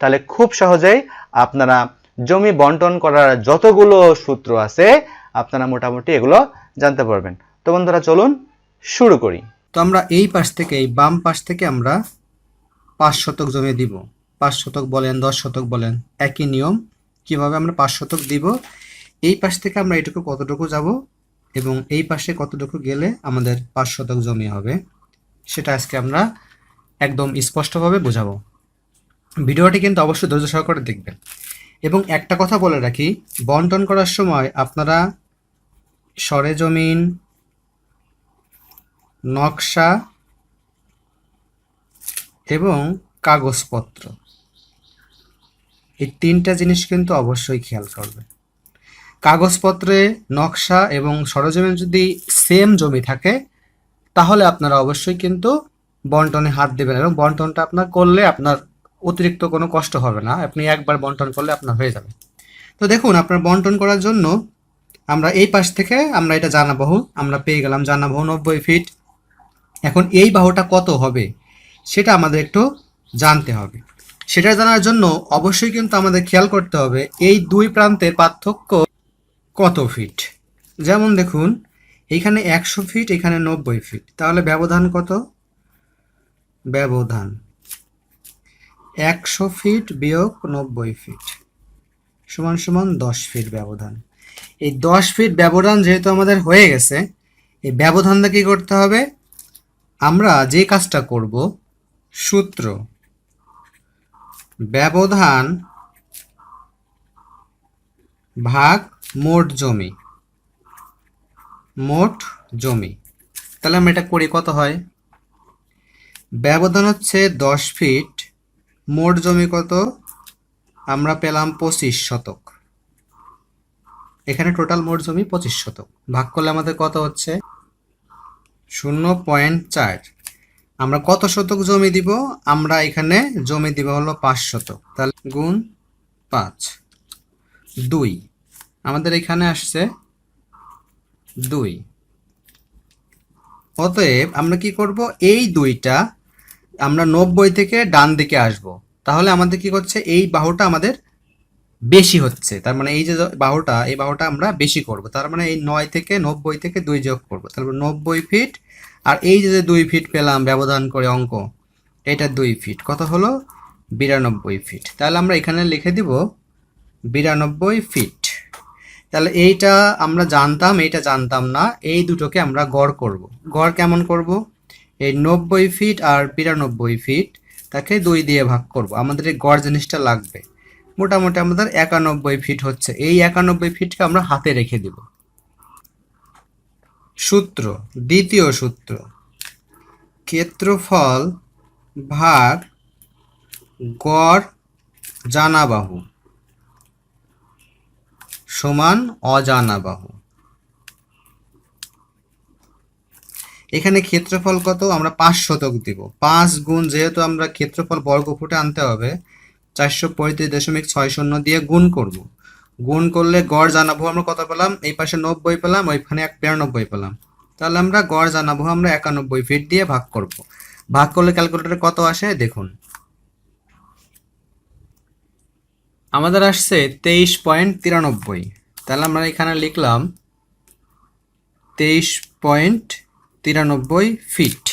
তাহলে খুব সহজেই আপনারা জমি বন্টন করার যতগুলো সূত্র আছে, আপনারা মোটামুটি এগুলো জানতে পারবেন। তো বন্ধুরা, চলুন শুরু করি। তো আমরা এই পাশ থেকে, এই বাম পাশ থেকে আমরা পাঁচ শতক জমি দিব। পাঁচ শতক বলেন, দশ শতক বলেন, একই নিয়ম। কীভাবে আমরা পাঁচ শতক দিব? এই পাশ থেকে আমরা এটুকু কতটুকু যাব এবং এই পাশে কতটুকু গেলে আমাদের পাঁচ শতক জমি হবে, সেটা আজকে আমরা একদম স্পষ্টভাবে বোঝাবো। ভিডিওটি কিন্তু অবশ্যই ধৈর্য সহকারে দেখবেন। এবং একটা কথা বলে রাখি, বন্টন করার সময় আপনারা সরেজমিন নকশা এবং কাগজপত্র। এই তিনটা জিনিস কিন্তু অবশ্যই খেয়াল করবে কাগজপত্রে নকশা এবং সরজমিন যদি সেম জমি থাকে, তাহলে আপনারা অবশ্যই কিন্তু বন্টনে হাত দেবেন এবং বন্টনটা আপনার করলে আপনার অতিরিক্ত কোনো কষ্ট হবে না। আপনি একবার বন্টন করলে আপনার হয়ে যাবে। তো দেখুন, আপনার বন্টন করার জন্য আমরা এই পাশ থেকে আমরা এটা জানাবাহু। আমরা পেয়ে গেলাম জানাবাহু নব্বই ফিট এখন এই বাহুটা কত হবে সেটা আমাদের একটু জানতে হবে। সেটা জানার জন্য অবশ্যই কিন্তু আমাদের খেয়াল করতে হবে, এই দুই প্রান্তের পার্থক্য কত ফিট যেমন দেখুন, এখানে একশো ফিট এখানে নব্বই ফিট তাহলে ব্যবধান কত? ব্যবধান। একশো ফিট বিয়োগ নব্বই ফিট। সমান সমান দশ ফিট ব্যবধান। এই দশ ফিট ব্যবধান যেহেতু আমাদের হয়ে গেছে, এই ব্যবধানটা কি করতে হবে? আমরা যে কাজটা করব, সূত্র। ব্যবধান ভাগ মোট জমি। মোট জমি। তাহলে আমরা এটা করি কত হয়? ব্যবধান হচ্ছে দশ ফিট মোট জমি কত? আমরা পেলাম পঁচিশ শতক। এখানে টোটাল মোট জমি পঁচিশ শতক। ভাগ করলে আমাদের কত হচ্ছে? শূন্য পয়েন্ট চার। আমরা কত শতক জমি দিব? আমরা এখানে জমি দিব হলো পাঁচ শতক। তাহলে গুণ পাঁচ। দুই। আমাদের এখানে আসছে দুই। অতএব আমরা কি করব? এই দুইটা আমরা নব্বই থেকে ডান দিকে আসব। তাহলে আমাদের কি করছে এই বাহুটা আমাদের বেশি হচ্ছে। তার মানে এই যে বাহুটা, এই বাহুটা আমরা বেশি করব। তার মানে এই নয় থেকে নব্বই থেকে দুই যোগ করব। তারপর নব্বই ফিট। আর এই যে যে দুই ফিট পেলাম, ব্যবধান করে অঙ্ক, এটা দুই ফিট। কত হলো? বিরানব্বই ফিট। তাহলে আমরা এখানে লিখে দিব বিরানব্বই ফিট। তাহলে এইটা আমরা জানতাম, এইটা জানতাম না। এই দুটোকে আমরা গড় করব। গড় কেমন করব? এই নব্বই ফিট আর বিরানব্বই ফিট তাকে দুই দিয়ে ভাগ করব। আমাদের এই গড় জিনিসটা লাগবে। মোটামুটি আমাদের একানব্বই ফিট হচ্ছে। এই একানব্বই ফিটকে আমরা হাতে রেখে দিব। সূত্র, দ্বিতীয় সূত্র। ক্ষেত্রফল ভাগ গড় জানাবাহু সমান অজানা এখানে ক্ষেত্রফল কত? আমরা পাঁচ শতক দিব। পাঁচ গুণ যেহেতু আমরা ক্ষেত্রফল বর্গ ফুটে আনতে হবে, চারশো পঁয়ত্রিশ দশমিক ছয় শূন্য দিয়ে গুণ করব। গুণ করলে গড় জানাব আমরা কত পেলাম? এই পাশে নব্বই পেলাম, ওইখানে এক বিরানব্বই পেলাম। তাহলে আমরা গড় জানাব, আমরা একানব্বই ফিট দিয়ে ভাগ করব। ভাগ করলে ক্যালকুলেটরে কত আসে? দেখুন। আমাদের আসছে তেইশ পয়েন্ট তিরানব্বই। তাহলে আমরা এখানে লিখলাম তেইশ পয়েন্ট তিরানব্বই ফিট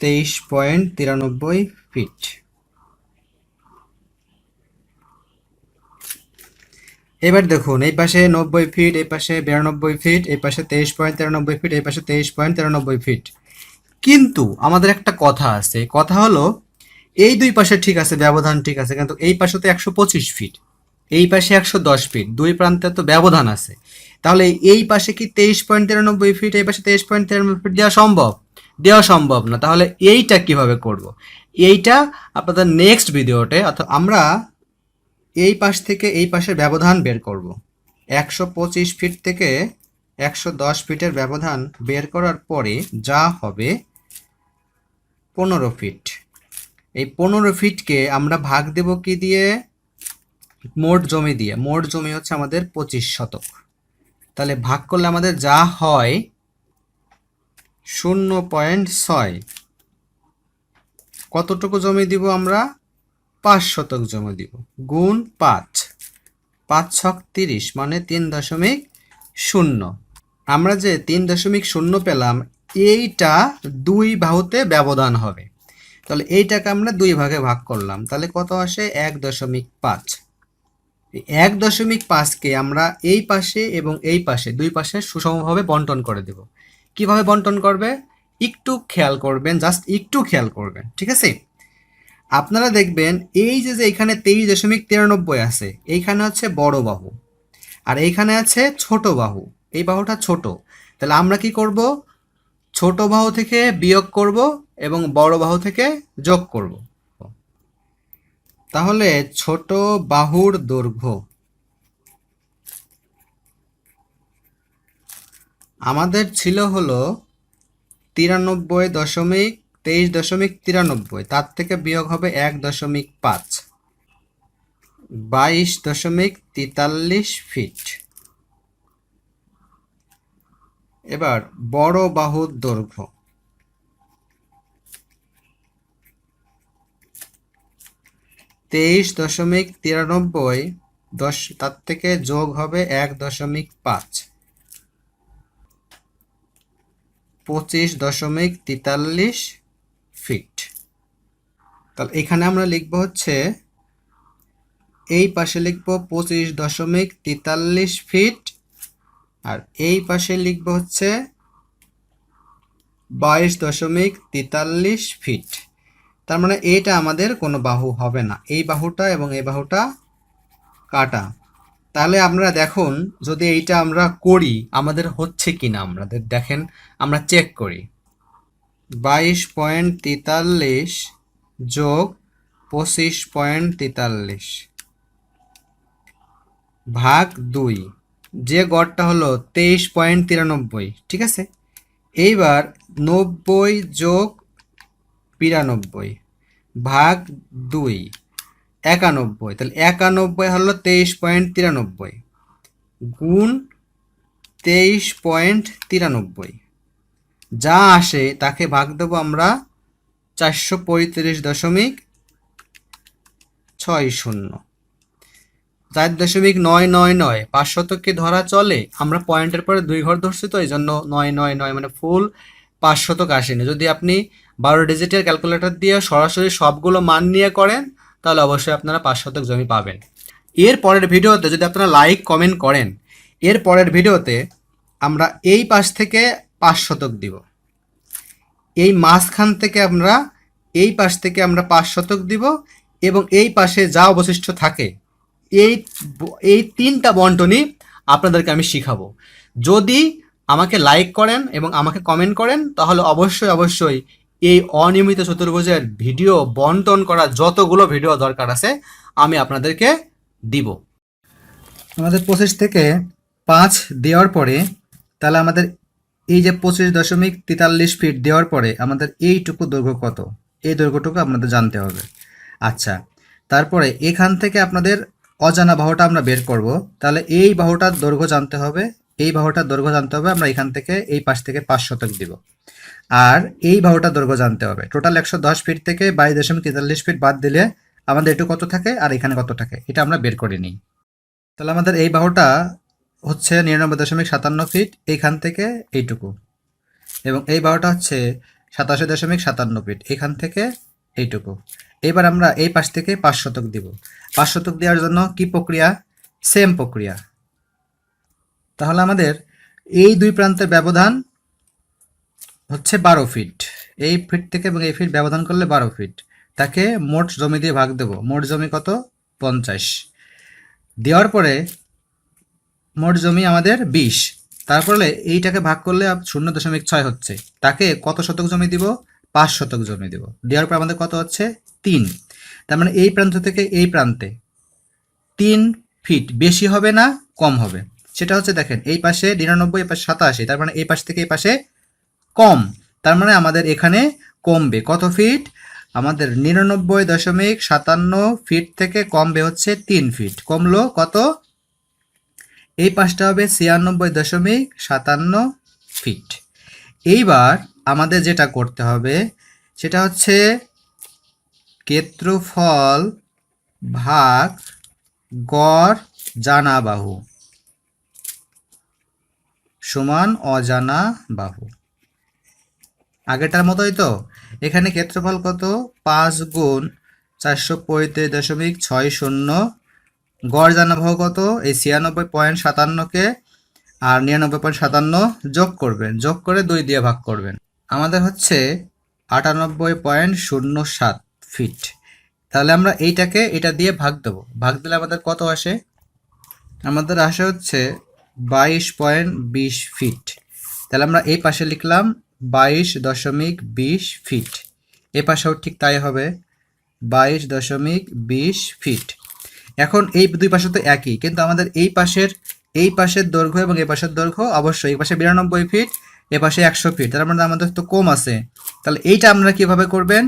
তেইশ পয়েন্ট তিরানব্বই ফিট এবার দেখুন, এই পাশে নব্বই ফিট এই পাশে বিরানব্বই ফিট এই পাশে তেইশ পয়েন্ট তিরানব্বই ফিট এই পাশে তেইশ পয়েন্ট তিরানব্বই ফিট কিন্তু আমাদের একটা কথা আছে, কথা হলো, এই দুই পাশে ঠিক আছে, ব্যবধান ঠিক আছে, কিন্তু এই পাশে তো একশো পঁচিশ ফিট এই পাশে একশো দশ ফিট দুই প্রান্তে তো ব্যবধান আছে। তাহলে এই পাশে কি তেইশ পয়েন্ট তিরানব্বই ফিট এই পাশে তেইশ পয়েন্ট তিরানব্বই ফিট দেওয়া সম্ভব? দেওয়া সম্ভব না। তাহলে এইটা কীভাবে করব? এইটা আপনাদের নেক্সট ভিডিওতে অর্থাৎ আমরা এই পাশ থেকে এই পাশের ব্যবধান বের করব। একশো পঁচিশ ফিট থেকে একশো দশ ফিটের ব্যবধান বের করার পরে যা হবে পনেরো ফিট এই পনেরো ফিটকে আমরা ভাগ দেব কি দিয়ে? মোট জমি দিয়ে, মোট জমি হচ্ছে আমাদের পঁচিশ শতক। তাহলে ভাগ করলে আমাদের যা হয় শূন্য পয়েন্ট ছয়। কতটুকু জমি দিব আমরা? পাঁচ শতক জমি দিব, গুণ পাঁচ। পাঁচ ছক তিরিশ মানে তিন দশমিক শূন্য। আমরা যে তিন দশমিক শূন্য পেলাম, এইটা দুই বাহুতে ব্যবধান হবে। তাহলে এইটাকে আমরা দুই ভাগে ভাগ করলাম। তাহলে কত আসে? এক দশমিক পাঁচ। এক দশমিক পাঁচকে আমরা এই পাশে এবং এই পাশে দুই পাশে সুষমভাবে বন্টন করে দেব। কীভাবে বন্টন করবে? একটু খেয়াল করবেন, জাস্ট একটু খেয়াল করবেন, ঠিক আছে? আপনারা দেখবেন এই যে যে এখানে তেইশ দশমিক তিরানব্বই আছে, এইখানে হচ্ছে বড় বাহু আর এইখানে আছে ছোট বাহু। এই বাহুটা ছোট। তাহলে আমরা কি করব? ছোট বাহু থেকে বিয়োগ করব এবং বড় বাহু থেকে যোগ করব। তাহলে ছোট বাহুর দৈর্ঘ্য। আমাদের ছিল হলো তিরানব্বই দশমিক তেইশ দশমিক তিরানব্বই, তার থেকে বিয়োগ হবে এক দশমিক পাঁচ, বাইশ দশমিক তেতাল্লিশ ফিট। এবার বড় বাহুর দৈর্ঘ্য। তেইশ দশমিক তিরানব্বই, দশ, তার থেকে যোগ হবে এক দশমিক পাঁচ। পঁচিশ দশমিক তেতাল্লিশ ফিট। তাহলে এখানে আমরা লিখব হচ্ছে, এই পাশে লিখব পঁচিশ দশমিক তেতাল্লিশ ফিট, আর এই পাশে লিখব হচ্ছে বাইশ দশমিক তেতাল্লিশ ফিট। তার মানে এটা আমাদের কোনো বাহু হবে না। এই বাহুটা এবং এই বাহুটা কাটা। তাহলে আমরা দেখুন, যদি এইটা আমরা করি, আমাদের হচ্ছে কি না আমাদের দেখেন, আমরা চেক করি। বাইশ পয়েন্ট তেতাল্লিশ যোগ পঁচিশ পয়েন্ট তেতাল্লিশ ভাগ দুই। যে গড়টা হলো তেইশ পয়েন্ট তিরানব্বই, ঠিক আছে? এইবার নব্বই যোগ বিরানব্বই ভাগ দুই, একানব্বই। তাহলে একানব্বই হলো তেইশ পয়েন্ট তিরানব্বই গুণ তেইশ পয়েন্ট তিরানব্বই। যা আসে তাকে ভাগ দেবো আমরা চারশো পঁয়ত্রিশ দশমিক ছয় শূন্য। চার দশমিক নয় নয় নয়, পাঁচ শতককে ধরা চলে, আমরা পয়েন্টের পরে দুই ঘর ধরছি তো, এই জন্য নয় নয় নয় মানে ফুল পাঁচ শতক আসেনি। যদি আপনি বারো ডিজিটের ক্যালকুলেটর দিয়ে সরাসরি সবগুলো মান নিয়ে করেন, তাহলে অবশ্যই আপনারা পাঁচ শতক জমি পাবেন। এর পরের ভিডিওতে যদি আপনারা লাইক, কমেন্ট করেন, এর পরের ভিডিওতে আমরা এই পাশ থেকে পাঁচ শতক দিব। এই মাঝখান থেকে আমরা, এই পাশ থেকে আমরা পাঁচ শতক দিব এবং এই পাশে যা অবশিষ্ট থাকে, এই এই তিনটা বন্টনই আপনাদেরকে আমি শিখাবো। যদি আমাকে লাইক করেন এবং আমাকে কমেন্ট করেন, তাহলে অবশ্যই অবশ্যই এই অনিয়মিত চতুর্ভুজের ভিডিও বন্টন করা যতগুলো ভিডিও দরকার আছে, আমি আপনাদেরকে দিব। আমাদের পঁচিশ থেকে পাঁচ দেওয়ার পরে, তাহলে আমাদের এই যে পঁচিশ দশমিক তেতাল্লিশ ফিট দেওয়ার পরে, আমাদের এইটুকু দৈর্ঘ্য কত? এই দৈর্ঘ্যটুকু আপনাদের জানতে হবে। আচ্ছা তারপরে এখান থেকে আপনাদের অজানা বাহুটা আমরা বের করব। তাহলে এই বাহুটার দৈর্ঘ্য জানতে হবে এই বাহুটার দৈর্ঘ্য জানতে হবে, আমরা এখান থেকে এই পাশ থেকে পাঁচ শতক দিব। আর এই বাহুটার দৈর্ঘ্য জানতে হবে। টোটাল একশো দশ ফিট থেকে বাইশ দশমিক তেতাল্লিশ ফিট বাদ দিলে আমাদের একটু কত থাকে আর এখানে কত থাকে, এটা আমরা বের করে নিই। তাহলে আমাদের এই বাহুটা হচ্ছে নিরানব্বই দশমিক সাতান্ন ফিট এইখান থেকে এইটুকু। এবং এই বাহুটা হচ্ছে সাতাশি দশমিক সাতান্ন ফিট এখান থেকে এইটুকু। এবার আমরা এই পাশ থেকে পাঁচ শতক দিব। পাঁচ শতক দেওয়ার জন্য কি প্রক্রিয়া? সেম প্রক্রিয়া। তাহলে আমাদের এই দুই প্রান্তের ব্যবধান হচ্ছে বারো ফিট। এই ফিট থেকে এবং এই ফিট ব্যবধান করলে বারো ফিট। তাকে মোট জমি দিয়ে ভাগ দেব। মোট জমি কত? পঞ্চাশ। দেওয়ার পরে মোট জমি আমাদের বিশ। তারপরে এইটাকে ভাগ করলে শূন্য দশমিক ছয় হচ্ছে। তাকে কত শতক জমি দিব? পাঁচ শতক জমি দিব। দেওয়ার পর আমাদের কত হচ্ছে? তিন। তার মানে এই প্রান্ত থেকে এই প্রান্তে তিন ফিট। বেশি হবে না, কম হবে। সেটা হচ্ছে দেখেন, এই পাশে নিরানব্বই, এই পাশে সাতাশি, তার মানে এই পাশ থেকে এই পাশে কম। তার মানে আমাদের এখানে কমবে। কত ফিট আমাদের নিরানব্বই দশমিক সাতান্ন ফিট থেকে কমবে হচ্ছে তিন ফিট কমলো কত? এই পাশটা হবে ছিয়ানব্বই দশমিক সাতান্ন ফিট এইবার আমাদের যেটা করতে হবে, সেটা হচ্ছে ক্ষেত্রফল ভাগ গড় জানা বাহু সমান অজানা বাহু। আগেরটার মতোই তো? এখানে ক্ষেত্রফল কত? পাঁচ গুণ চারশো পঁয়ত্রিশ দশমিক ছয় শূন্য। গড় জানা বাহু কত? এই ছিয়ানব্বই পয়েন্ট সাতান্নকে আর নিরানব্বই পয়েন্ট সাতান্ন যোগ করবেন। যোগ করে দুই দিয়ে ভাগ করবেন। আমাদের হচ্ছে আটানব্বই পয়েন্ট শূন্য সাত ফিট। তাহলে আমরা এইটাকে এটা দিয়ে ভাগ দেবো। ভাগ দিলে আমাদের কত আসে? আমাদের আসে হচ্ছে বাইশ পয়েন্ট বিশ ফিট তাহলে আমরা এই পাশে লিখলাম বাইশ দশমিক বিশ ফিট এ পাশেও ঠিক তাই হবে, বাইশ দশমিক বিশ ফিট এখন এই দুই পাশে তো একই, কিন্তু আমাদের এই পাশের এই পাশের দৈর্ঘ্য এবং এই পাশের দৈর্ঘ্য অবশ্যই, এই পাশে বিরানব্বই ফিট এ পাশে একশো ফিট তার মানে আমাদের তো কম আছে। তাহলে এইটা আপনারা কীভাবে করবেন?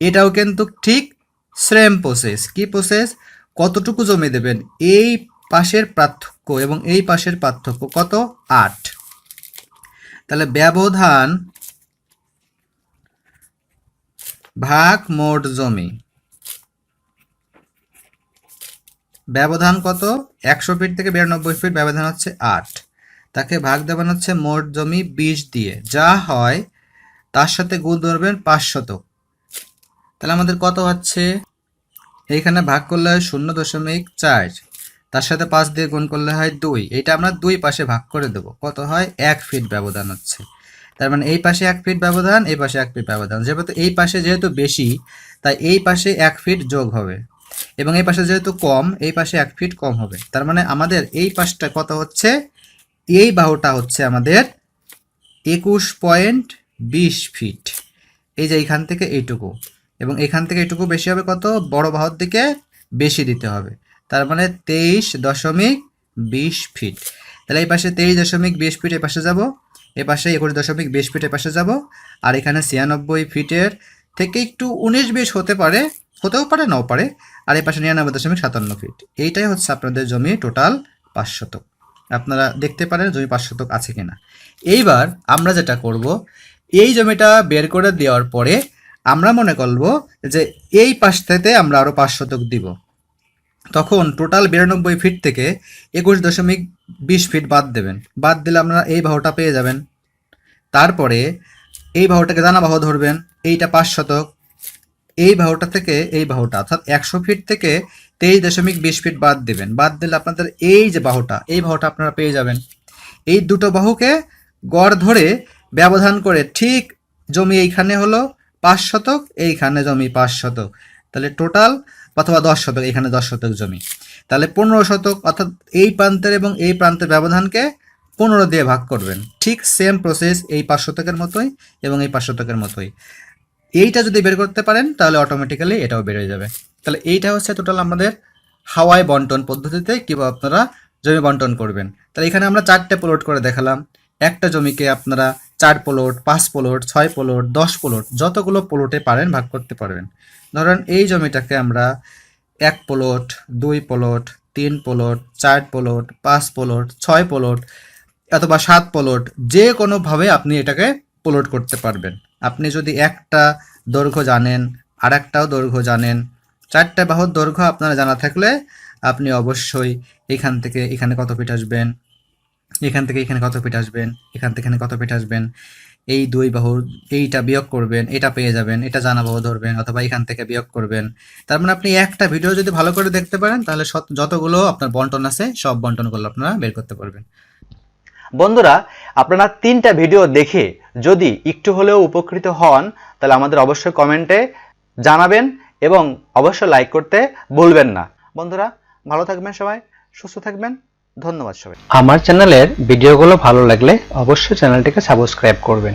এটাও কিন্তু ঠিক সেম প্রসেস কি প্রসেস কতটুকু জমি দেবেন? এই পাশের পার্থক্য এবং এই পাশের পার্থক্য কত? আট। তাহলে ব্যবধান ভাগ মোট জমি। ব্যবধান কত? একশো ফিট থেকে বিরানব্বই ফিট ব্যবধান হচ্ছে আট। তাকে ভাগ দেবেন হচ্ছে মোট জমি বিশ দিয়ে। যা হয়, তার সাথে গুণ ধরবেন পাঁচ শতক। তাহলে আমাদের কত হচ্ছে? এইখানে ভাগ করলে হয় শূন্য দশমিক চার। তার সাথে পাঁচ দিয়ে গুণ করলে হয় দুই। এটা আমরা দুই পাশে ভাগ করে দেবো। কত হয়? এক ফিট ব্যবধান হচ্ছে। তার মানে এই পাশে এক ফিট ব্যবধান, এই পাশে এক ফিট ব্যবধান। যেহেতু এই পাশে যেহেতু বেশি, তাই এই পাশে এক ফিট যোগ হবে। এবং এই পাশে যেহেতু কম, এই পাশে এক ফিট কম হবে। তার মানে আমাদের এই পাশটা কত হচ্ছে? এই বাহুটা হচ্ছে আমাদের একুশ পয়েন্ট বিশ ফিট। এই যে এইখান থেকে এইটুকু। এবং এখান থেকে এইটুকু বেশি হবে কত? বড় বাহুর দিকে বেশি দিতে হবে। তার মানে তেইশ দশমিক বিশ ফিট। তাহলে এই পাশে তেইশ দশমিক বিশ ফিট এ পাশে যাব, এ পাশে একুশ দশমিক বিশ ফিট এ পাশে যাব, আর এখানে ছিয়ানব্বই ফিটের থেকে একটু উনিশ বিশ হতে পারে, হতেও পারে, নাও পারে, আর এই পাশে নিরানব্বই দশমিক সাতান্ন ফিট। এইটাই হচ্ছে আপনাদের জমি টোটাল পাঁচ শতক। আপনারা দেখতে পারেন জমি পাঁচ শতক আছে কিনা। এইবার আমরা যেটা করব, এই জমিটা বের করে দেওয়ার পরে আমরা মনে করব যে এই পাশটাতে আমরা আরও পাঁচ শতক দিব। তখন টোটাল বিরানব্বই ফিট থেকে একুশ দশমিক বিশ ফিট বাদ দেবেন। বাদ দিলে আপনারা এই বাহুটা পেয়ে যাবেন। তারপরে এই বাহুটাকে জানা বাহু ধরবেন, এইটা পাঁচ শতক। এই বাহুটা থেকে এই বাহুটা, অর্থাৎ একশো ফিট থেকে তেইশ দশমিক বিশ ফিট বাদ দেবেন। বাদ দিলে আপনাদের এই যে বাহুটা, এই বাহুটা আপনারা পেয়ে যাবেন। এই দুটো বাহুকে গড় ধরে ব্যবধান করে ঠিক জমি এইখানে হলো পাঁচ শতক, এইখানে জমি পাঁচ শতক। তাহলে টোটাল অথবা দশ শতক, এখানে দশ শতক জমি। তাহলে পনেরো শতক, অর্থাৎ এই প্রান্তের এবং এই প্রান্তের ব্যবধানকে পনেরো দিয়ে ভাগ করবেন। ঠিক সেম প্রসেস এই পাঁচ শতকের মতোই এবং এই পাঁচ শতকের মতোই। এইটা যদি বের করতে পারেন, তাহলে অটোমেটিক্যালি এটাও বের হয়ে যাবে। তাহলে এইটা হচ্ছে টোটাল আমাদের হাওয়াই বন্টন পদ্ধতিতে কীভাবে আপনারা জমি বন্টন করবেন। তাহলে এখানে আমরা চারটে প্লট করে দেখালাম। একটা জমিকে আপনারা চার প্লট পাঁচ প্লট ছয় প্লট দশ প্লট যতগুলো প্লটে পারেন ভাগ করতে পারবেন। ধরেন এই জমিটাকে আমরা এক প্লট দুই প্লট তিন প্লট চার প্লট পাঁচ প্লট ছয় প্লট অথবা সাত প্লট যে কোনোভাবে আপনি এটাকে প্লট করতে পারবেন। আপনি যদি একটা দৈর্ঘ্য জানেন আর একটাও দৈর্ঘ্য জানেন, চারটা বাহুর দৈর্ঘ্য আপনারা জানা থাকলে আপনি অবশ্যই এখান থেকে এখানে কত ফিট আসবেন, এখান থেকে এখানে কত ফিট আসবেন, এখান থেকে এখানে কত ফিট আসবেন এই দুই বাহুর এইটা বিয়োগ করবেন, এটা পেয়ে যাবেন, এটা জানা বাহু ধরবেন অথবা এখান থেকে বিয়োগ করবেন। তার মানে আপনি একটা ভিডিও যদি ভালো করে দেখতে পারেন, তাহলে যতগুলো আপনার বন্টন আছে, সব বন্টনগুলো আপনারা বের করতে পারবেন। বন্ধুরা, আপনারা তিনটা ভিডিও দেখে যদি একটু হলেও উপকৃত হন, তাহলে আমাদের অবশ্যই কমেন্টে জানাবেন এবং অবশ্যই লাইক করতে ভুলবেন না। বন্ধুরা, ভালো থাকবেন সবাই, সুস্থ থাকবেন। ধন্যবাদ সবাই। আমার চ্যানেলের ভিডিওগুলো ভালো লাগলে অবশ্যই চ্যানেলটিকে সাবস্ক্রাইব করবেন।